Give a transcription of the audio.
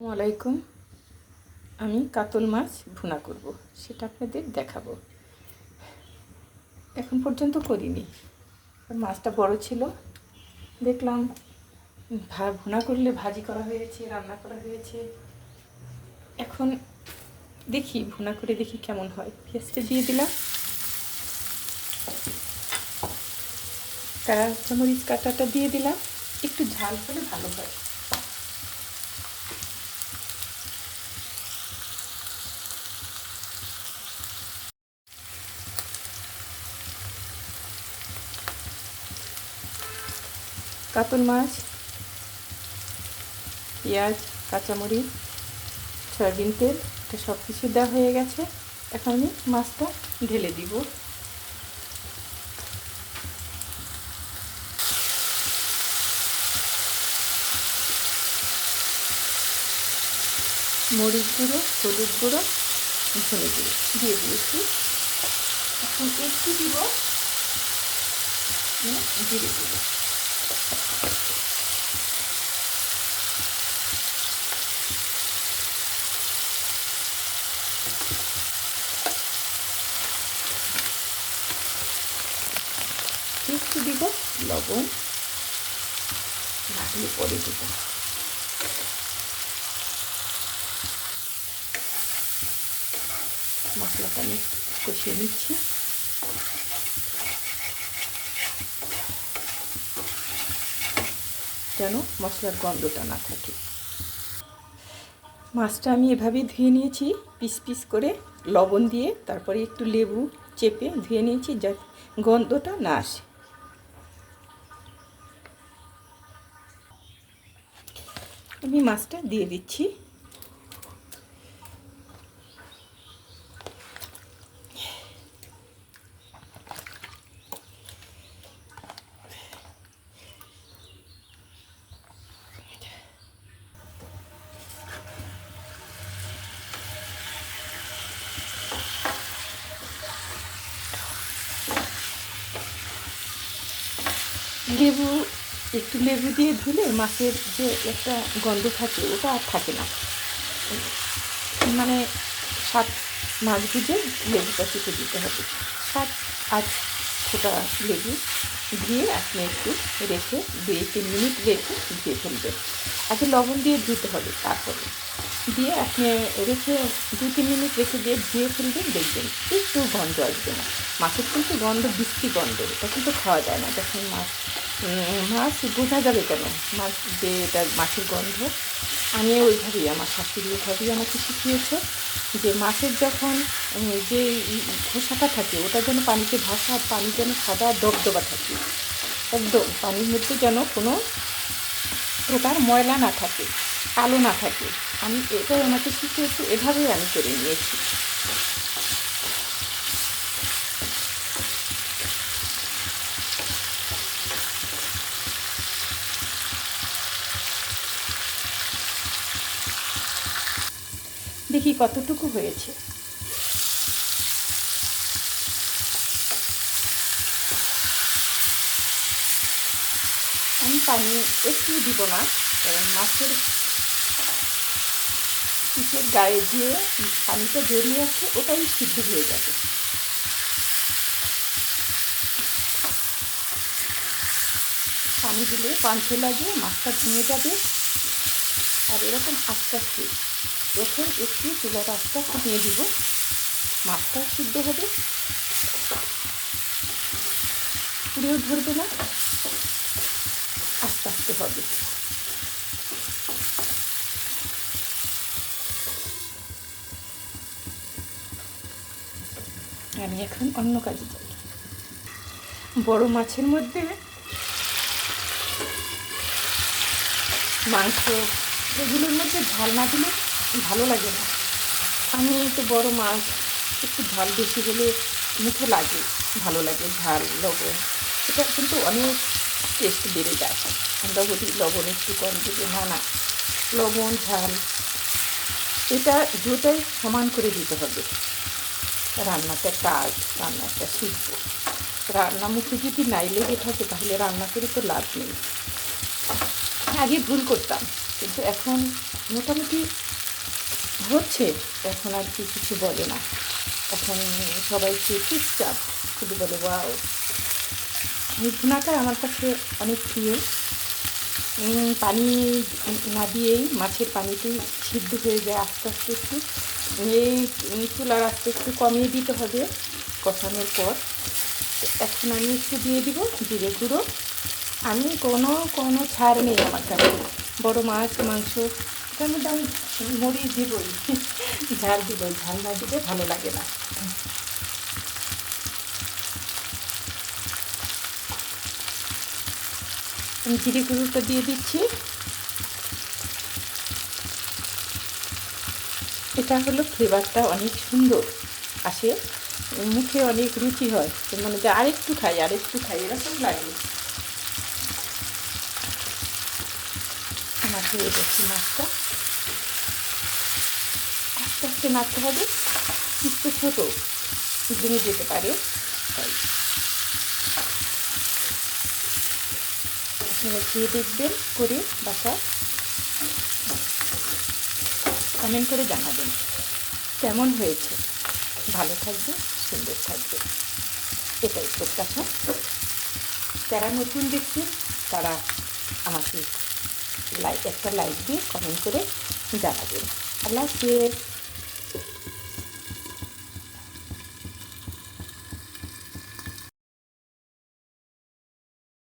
আসসালামাইকুম আমি কাতল মাছ ভুনা করব, সেটা আপনাদের দেখাবো। এখন পর্যন্ত করিনি। মাছটা বড় ছিল। দেখলাম ভুনা করলে ভাজি করা হয়েছে, রান্না করা হয়েছে। এখন দেখি, ভুনা করে দেখি কেমন হয়। পেঁয়াজটা দিয়ে দিলাম। কাঁচামরিচ কাটাটা দিয়ে দিলাম। একটু ঝাল হলে ভালো হয়। কাতল মাছ, পেঁয়াজ, কাঁচামরিচ, সয়াবিন তেল, এটা সব কিছু দেওয়া হয়ে গেছে। এখন আমি মাছটা ঢেলে দিব। মরিচ গুঁড়ো, হলুদ গুঁড়ো, ধনে গুঁড়ো দিয়ে দিয়েছি। এখন একটু দিব জিরে গুঁড়ো একটু দিব, লবণ হলে পরে দিব। মশলাটা আমি কষিয়ে নিচ্ছি। যেন মশলার গন্ধটা না থাকে। মাছটা আমি এভাবেই ধুয়ে নিয়েছি, পিস পিস করে লবণ দিয়ে, তারপরে একটু লেবু চেপে ধুয়ে নিয়েছি যা গন্ধটা না আসে। আমি মাছটা দিয়ে দিচ্ছি। লেবু একটু লেবু দিয়ে ধুলে মাছের যে একটা গন্ধ থাকে, ওটা আর থাকে না। মানে সাত মাছ বুঝে লেবুটা কেটে দিতে হবে। সাত, আট ফোটা লেবু দিয়ে আপনি একটু রেখে দুই তিন মিনিট রেখে ধুয়ে ফেলবেন। আগে লবণ দিয়ে ধুতে হবে তারপরে। দিয়ে আপনি রেখে দু তিন মিনিট রেখে দিয়ে ধুয়ে ফেলবেন, দেখবেন একটু গন্ধ আসবে না। মাছের কিন্তু গন্ধ বৃষ্টি গন্ধ, এটা কিন্তু খাওয়া যায় না। যখন মাছ মাছ বোঝা যাবে কেন? মাছ যে এটা মাছের গন্ধ। আমি ওইভাবেই, আমার শাশুড়ি ওইভাবেই আমাকে শিখিয়েছে যে মাছের যখন যে খোসাটা থাকে, ওটা যেন পানিতে ভাসা, পানি যেন সাদা, দবদবা থাকে। একদম, পানির মধ্যে যেন কোনো প্রকার ময়লা না থাকে, কালো না থাকে। আমি এটাই আমাকে শিখিয়েছি, এভাবেই আমি করে নিয়েছি। দেখি কতটুকু হয়েছে। আমি পানি একটু দিব না, কারণ মাছের পিসের গায়ে দিয়ে পানিটা জড়িয়ে আছে ওটাই সিদ্ধ হয়ে যাবে। পানি দিলে পাঞ্চে লাগে মাছটা ভেঙে যাবে, আর এরকম আস্তে আস্তে যখন একটু চুলার আস্তে ফুটিয়ে দিব। মাছটাও সিদ্ধ হবে। পুড়েও ধরবে না। আস্তে আস্তে হবে। আমি এখন অন্য কাজে যাই। বড় মাছের মধ্যে মাংস, এগুলোর মধ্যে ঝাল না দিলে ভালো লাগে না। আমি তো বড় মাছ, একটু ঝাল বেশি হলে মুখে লাগে, ভালো লাগে ঝাল, লবণ। এটা কিন্তু অনেক টেস্ট বেড়ে যায়। আমরা বলি লবণ একটু কম দেবে না না। লবণ, ঝাল, এটা দুটাই সমান করে দিতে হবে। রান্নাটা কাজ রান্না একটা শিল্প। রান্না মুখে যদি নাই লেগে থাকে, তাহলে রান্না করে তো লাভ নেই। আগে ভুল করতাম, কিন্তু এখন মোটামুটি হচ্ছে, এখন আর কি কিছু বলে না। এখন সবাইকে চুপচাপ, শুধু বলে, ওয়াও। এই ভুনাটা আমার কাছে অনেক প্রিয়। পানি না দিয়েই, মাছের পানিতেই সিদ্ধ হয়ে যায় আস্তে আস্তে একটু। এই চুলার আস্তে একটু কমিয়ে দিতে হবে, কষানোর পর। এখন আমি একটু দিয়ে দিব জিরে গুঁড়ো। আমি কোনো কোনো ছাড় নেই আমার কাছে। বড়ো মাছ, মাংস এটার মধ্যে আমি মরিচ দিবই ঝাল দিবই ঝাল না দিলে ভালো লাগে না। আমি জিরে গুঁড়োটা দিয়ে দিচ্ছি। এটা হলো ফ্লেভারটা অনেক সুন্দর আসে। মুখে অনেক রুচি হয়। মানে যে আরেকটু খাই আরেকটু খাই, এরকম লাগে। মাছটা। আস্তে নাড়তে হবে। একটু ছোটো ভেঙে যেতে পারে। তাই। খেয়ে দেখবেন, করে বাসা কমেন্ট করে জানাবেন। কেমন হয়েছে? ভালো থাকবে, সুন্দর থাকবে। এটাই প্রত্যাশা যারা নতুন দেখছে তারা আমাকে লাইক একটা লাইক দিয়ে কমেন্ট করে জানাবেন। আল্লাহ হাফেজ।